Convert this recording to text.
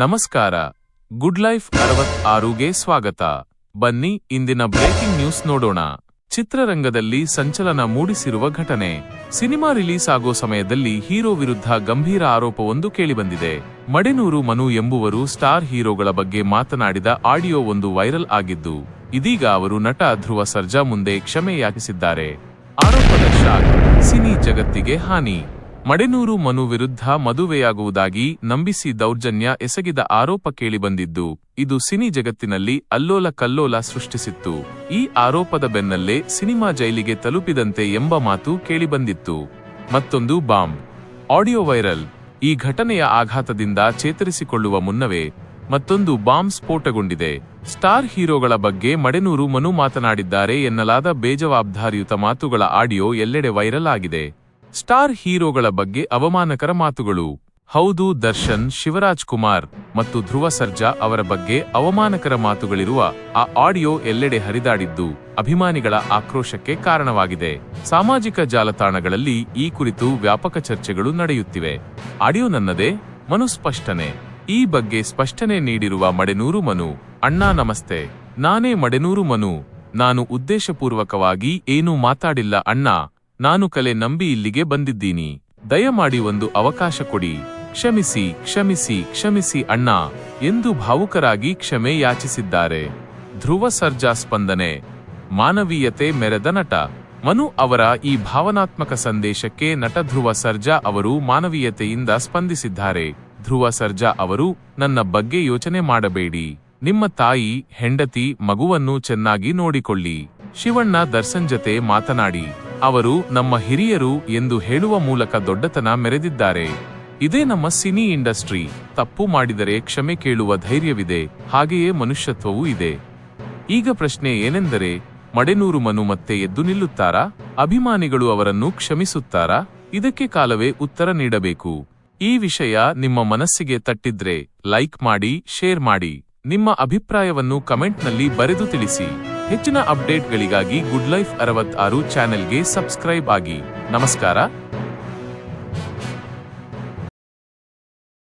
ನಮಸ್ಕಾರ. Good life ಅರವತ್ ಆರುಗೆ ಸ್ವಾಗತ. ಬನ್ನಿ, ಇಂದಿನ ಬ್ರೇಕಿಂಗ್ ನ್ಯೂಸ್ ನೋಡೋಣ. ಚಿತ್ರರಂಗದಲ್ಲಿ ಸಂಚಲನ ಮೂಡಿಸಿರುವ ಘಟನೆ. ಸಿನಿಮಾ ರಿಲೀಸ್ ಆಗೋ ಸಮಯದಲ್ಲಿ ಹೀರೋ ವಿರುದ್ಧ ಗಂಭೀರ ಆರೋಪವೊಂದು ಕೇಳಿಬಂದಿದೆ. ಮಡೆನೂರು ಮನು ಎಂಬುವರು ಸ್ಟಾರ್ ಹೀರೋಗಳ ಬಗ್ಗೆ ಮಾತನಾಡಿದ ಆಡಿಯೋ ಒಂದು ವೈರಲ್ ಆಗಿದ್ದು, ಇದೀಗ ಅವರು ನಟ ಧ್ರುವ ಸರ್ಜಾ ಮುಂದೆ ಕ್ಷಮೆ ಯಾಚಿಸಿದ್ದಾರೆ. ಆರೋಪದ ಶಾಕ್, ಸಿನಿ ಜಗತ್ತಿಗೆ ಹಾನಿ. ಮಡೆನೂರು ಮನು ವಿರುದ್ಧ ಮದುವೆಯಾಗುವುದಾಗಿ ನಂಬಿಸಿ ದೌರ್ಜನ್ಯ ಎಸಗಿದ ಆರೋಪ ಕೇಳಿಬಂದಿದ್ದು, ಇದು ಸಿನಿ ಜಗತ್ತಿನಲ್ಲಿ ಅಲ್ಲೋಲ ಕಲ್ಲೋಲ ಸೃಷ್ಟಿಸಿತ್ತು. ಈ ಆರೋಪದ ಬೆನ್ನಲ್ಲೇ ಸಿನಿಮಾ ಜೈಲಿಗೆ ತಲುಪಿದಂತೆ ಎಂಬ ಮಾತು ಕೇಳಿಬಂದಿತ್ತು. ಮತ್ತೊಂದು ಬಾಂಬ್. Audio viral. ಈ ಘಟನೆಯ ಆಘಾತದಿಂದ ಚೇತರಿಸಿಕೊಳ್ಳುವ ಮುನ್ನವೇ ಮತ್ತೊಂದು ಬಾಂಬ್ ಸ್ಫೋಟಗೊಂಡಿದೆ. ಸ್ಟಾರ್ ಹೀರೋಗಳ ಬಗ್ಗೆ ಮಡೆನೂರು ಮನು ಮಾತನಾಡಿದ್ದಾರೆ ಎನ್ನಲಾದ ಬೇಜವಾಬ್ದಾರಿಯುತ ಮಾತುಗಳ ಆಡಿಯೋ ಎಲ್ಲೆಡೆ ವೈರಲ್ ಆಗಿದೆ. ಸ್ಟಾರ್ ಹೀರೋಗಳ ಬಗ್ಗೆ ಅವಮಾನಕರ ಮಾತುಗಳು. ಹೌದು, ದರ್ಶನ್, ಶಿವರಾಜ್ ಕುಮಾರ್ ಮತ್ತು ಧ್ರುವ ಸರ್ಜಾ ಅವರ ಬಗ್ಗೆ ಅವಮಾನಕರ ಮಾತುಗಳಿರುವ ಆ ಆಡಿಯೋ ಎಲ್ಲೆಡೆ ಹರಿದಾಡಿದ್ದು ಅಭಿಮಾನಿಗಳ ಆಕ್ರೋಶಕ್ಕೆ ಕಾರಣವಾಗಿದೆ. ಸಾಮಾಜಿಕ ಜಾಲತಾಣಗಳಲ್ಲಿ ಈ ಕುರಿತು ವ್ಯಾಪಕ ಚರ್ಚೆಗಳು ನಡೆಯುತ್ತಿವೆ. ಆಡಿಯೋ ನನ್ನದೇ, ಮನು ಸ್ಪಷ್ಟನೆ. ಈ ಬಗ್ಗೆ ಸ್ಪಷ್ಟನೆ ನೀಡಿರುವ ಮಡೆನೂರು ಮನು, ಅಣ್ಣಾ ನಮಸ್ತೆ. ನಾನೇ ಮಡೆನೂರು ಮನು. ನಾನು ಉದ್ದೇಶಪೂರ್ವಕವಾಗಿ ಏನೂ ಮಾತಾಡಿಲ್ಲ ಅಣ್ಣಾ. ನಾನು ಕಲೆ ನಂಬಿ ಇಲ್ಲಿಗೆ ಬಂದಿದ್ದೀನಿ. ದಯಮಾಡಿ ಒಂದು ಅವಕಾಶ ಕೊಡಿ. ಕ್ಷಮಿಸಿ ಕ್ಷಮಿಸಿ ಕ್ಷಮಿಸಿ ಅಣ್ಣ, ಎಂದು ಭಾವುಕರಾಗಿ ಕ್ಷಮೆ ಯಾಚಿಸಿದ್ದಾರೆ. ಧ್ರುವ ಸರ್ಜಾ ಸ್ಪಂದನೆ. ಮಾನವೀಯತೆ ಮೆರೆದ ನಟ. ಮನು ಅವರ ಈ ಭಾವನಾತ್ಮಕ ಸಂದೇಶಕ್ಕೆ ನಟ ಧ್ರುವ ಸರ್ಜಾ ಅವರು ಮಾನವೀಯತೆಯಿಂದ ಸ್ಪಂದಿಸಿದ್ದಾರೆ. ಧ್ರುವ ಸರ್ಜಾ ಅವರು, ನನ್ನ ಬಗ್ಗೆ ಯೋಚನೆ ಮಾಡಬೇಡಿ. ನಿಮ್ಮ ತಾಯಿ, ಹೆಂಡತಿ, ಮಗುವನ್ನು ಚೆನ್ನಾಗಿ ನೋಡಿಕೊಳ್ಳಿ. ಶಿವಣ್ಣ ದರ್ಶನ್ ಜತೆ ಮಾತನಾಡಿ. ಅವರು ನಮ್ಮ ಹಿರಿಯರು ಎಂದು ಹೇಳುವ ಮೂಲಕ ದೊಡ್ಡತನ ಮೆರೆದಿದ್ದಾರೆ. ಇದೇ ನಮ್ಮ ಸಿನಿ ಇಂಡಸ್ಟ್ರಿ. ತಪ್ಪು ಮಾಡಿದರೆ ಕ್ಷಮೆ ಕೇಳುವ ಧೈರ್ಯವಿದೆ. ಹಾಗೆಯೇ ಮನುಷ್ಯತ್ವವೂ ಇದೆ. ಈಗ ಪ್ರಶ್ನೆ ಏನೆಂದರೆ, ಮಡೆನೂರು ಮನು ಮತ್ತೆ ಎದ್ದು ನಿಲ್ಲುತ್ತಾರಾ? ಅಭಿಮಾನಿಗಳು ಅವರನ್ನು ಕ್ಷಮಿಸುತ್ತಾರಾ? ಇದಕ್ಕೆ ಕಾಲವೇ ಉತ್ತರ ನೀಡಬೇಕು. ಈ ವಿಷಯ ನಿಮ್ಮ ಮನಸ್ಸಿಗೆ ತಟ್ಟಿದ್ರೆ, ಲೈಕ್ ಮಾಡಿ, ಶೇರ್ ಮಾಡಿ. ನಿಮ್ಮ ಅಭಿಪ್ರಾಯವನ್ನು ಕಮೆಂಟ್ನಲ್ಲಿ ಬರೆದು ತಿಳಿಸಿ. ಹೆಚ್ಚಿನ ಅಪ್ಡೇಟ್ಗಳಿಗಾಗಿ ಗುಡ್ ಲೈಫ್ ಅರವತ್ತಾರು ಚಾನೆಲ್ಗೆ ಸಬ್ಸ್ಕ್ರೈಬ್ ಆಗಿ. ನಮಸ್ಕಾರ.